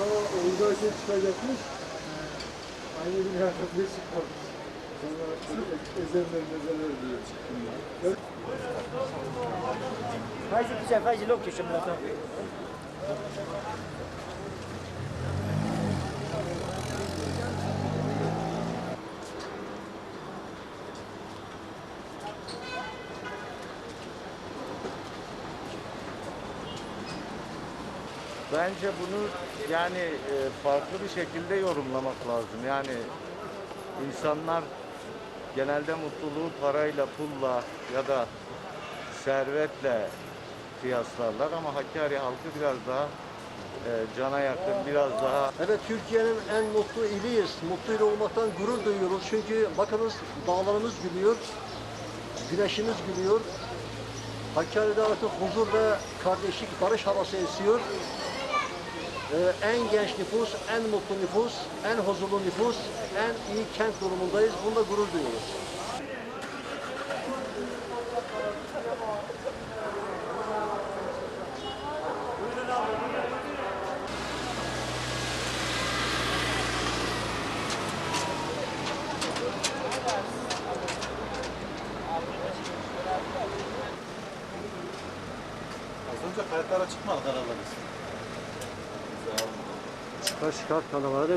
Orada şey çıkacakmış. Aynı gün yakıt bir çıkmamış. Sonra ezenler mezeler diye çıktım ben. Evet. Faz o que você faz Bence bunu yani e, farklı bir şekilde yorumlamak lazım. Yani insanlar genelde mutluluğu parayla, pulla ya da servetle kıyaslarlar ama Hakkari halkı biraz daha e, cana yakın, biraz daha Evet Türkiye'nin en mutlu iliyiz. Mutlu il olmaktan gurur duyuyoruz. Çünkü bakınız dağlarımız gülüyor, güneşimiz gülüyor. Hakkari'de artık huzur ve kardeşlik, barış havası esiyor. Ee, en genç nüfus, en mutlu nüfus, en huzurlu nüfus, en iyi kent durumundayız. Bunda gurur duyuyoruz. Az önce kayıtlara çıkmadı aralarınız. Çıkar çıkar kanalları